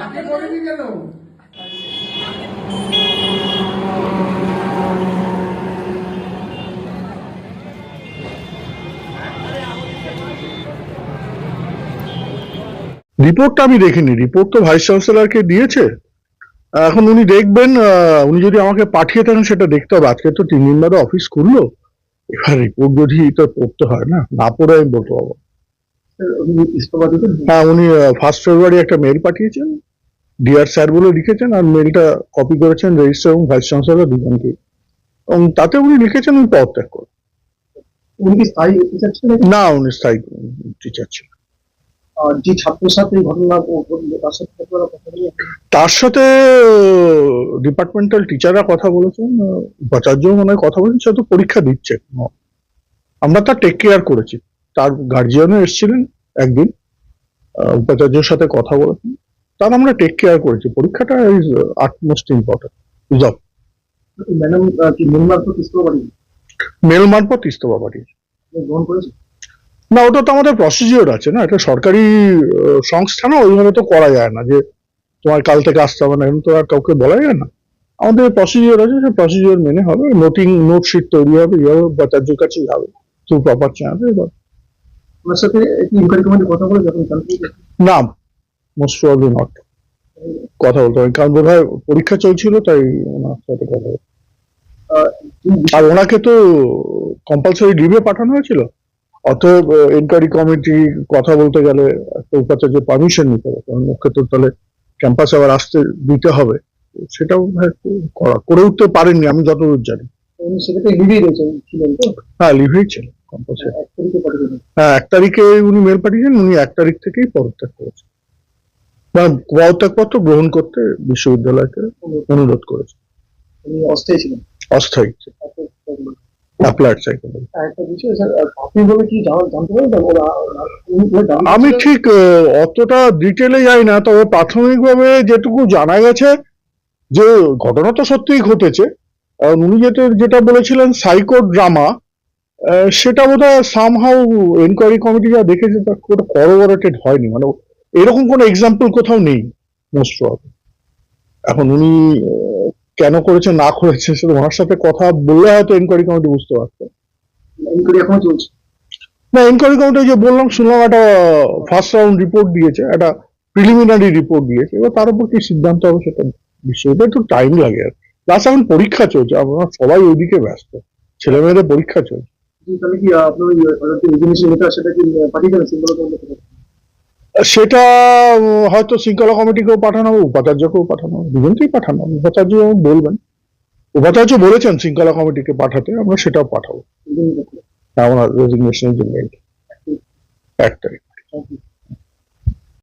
নাকে কেন রিপোর্টটা আমি দেখিনি। রিপোর্ট তো ভাইস চ্যান্সেলরকে দিয়েছে। এখন উনি দেখবেন উনি যদি আমাকে পাঠিয়ে থাকেন, সেটা দেখতে হবে। আজকে তো তিন দিন বাদে অফিস খুললো। এবার রিপোর্ট যদি তো পড়তে হয় না না পড়ে আমি বলতে পারব হ্যাঁ উনি ফার্স্ট ফেব্রুয়ারি একটা মেল পাঠিয়েছেন। ডিআর স্যার বলে লিখেছেন আর মেলটা কপি করেছেন রেজিস্টার এবং ভাইস চ্যান্সেলার দুজনকে এবং তাতে উনি লিখেছেন উনি পদত্যাগ করেন। না উনি স্থায়ী টিচার ছিলেন। যে ছাত্রের সাথে এই ঘটনা ঘটলো তার সাথে আপনারা কথা বলে তার সাথে ডিপার্টমেন্টাল টিচাররা কথা বলেছেন উপাচার্য মনে হয় কথা বলেছেন সে তো পরীক্ষা দিচ্ছে। আমরা তার টেক কেয়ার করেছি। তার গার্জিয়ানও এসেছিলেন একদিন উপাচার্যের সাথে কথা বলেছেন। তার আমরা টেক কেয়ার করেছি। পরীক্ষাটা is utmost important job madam কি মেম্বার তো ইস্তফা বাড়ি মেল মারফত ইস্তফা পাঠিয়েছে। গ্রহণ করেছে না ওটা তো আমাদের প্রসিজিওর আছে না? এটা সরকারি সংস্থা না? ওইভাবে তো করা যায় না যে তোমার কাল থেকে আসতে হবে না এরকম তো আর কাউকে বলা যায় না। আমাদের প্রসিজিওর আছে সে প্রসিজিওর মেনে হবে। নোটিং নোট শিট তৈরি হবে ইয়ে হবে উপাচার্যের কাছে যাবে থ্রু প্রপার চ্যানেল এবার ওনার সাথে ইনকোয়ারি কথা বলে যখন না মোস্ট প্রবলি নট কথা বলতে হবে কারণ বোধ হয় পরীক্ষা চলছিল তাই ওনার সাথে কথা বলতে আর ওনাকে তো কম্পালসারি লিভে পাঠানো হয়েছিল। অতএব এনকোয়ারি কমিটি কথা বলতে গেলে একটা উপাচার্যের পারমিশন নিতে হবে কারণ ওকে তো তাহলে ক্যাম্পাসে আবার আসতে দিতে হবে। সেটাও করা করে উঠতে পারেননি আমি যতদূর জানি। উনি লিভেই ছিলেন তো? হ্যাঁ এক তারিখে হ্যাঁ এক তারিখে উনি মেল পাঠিয়েছেন উনি এক তারিখ থেকেই পদত্যাগ করেছেন। বা পদত্যাগপত্র গ্রহণ করতে বিশ্ববিদ্যালয়কে অনুরোধ করেছে উনি অস্থায়ী ছিলেন। অস্থায়ী। আমি ঠিক অতটা ডিটেলে যাই না তবে প্রাথমিকভাবে যেটুকু জানা গেছে যে ঘটনা তো সত্যিই ঘটেছে। উনি যেটা যেটা বলেছিলেন সাইকো ড্রামা সেটা বোধ হয় সামহাউ এনকোয়ারি কমিটি যা দেখেছে তা খুব করোবরেটেড হয়নি। মানে এরকম কোনো এক্সাম্পল কোথাও নেই মোস্ট এখন উনি কেন করেছে না করেছে সেটা ওনার সাথে কথা বললে হয়তো এনকোয়ারি কমিটি বুঝতে পারতো। ইনকোয়ারি এখনও চলছে? না এনকোয়ারি কমিটি যে বললাম শুনলাম একটা ফার্স্ট রাউন্ড রিপোর্ট দিয়েছে একটা প্রিলিমিনারি রিপোর্ট দিয়েছে। এবার তার উপর কি সিদ্ধান্ত হবে সেটা বিষয়টা একটু টাইম লাগে আর প্লাস এখন পরীক্ষা চলছে আমরা সবাই ওইদিকে ব্যস্ত। ছেলে মেয়েদের পরীক্ষা চলছে। তাহলে কি আপনার সেটা কি পাঠিয়ে দেবেন? সেটা হয়তো শৃঙ্খলা কমিটিকেও পাঠানো হবে উপাচার্যকেও পাঠানো হবে দুজনকেই পাঠানো হবে। উপাচার্য বলবেন। উপাচার্য বলেছেন শৃঙ্খলা কমিটিকে পাঠাতে আমরা সেটাও পাঠাবো। আমরা রেজিগনেশনের জন্য এক তারিখ। ইউ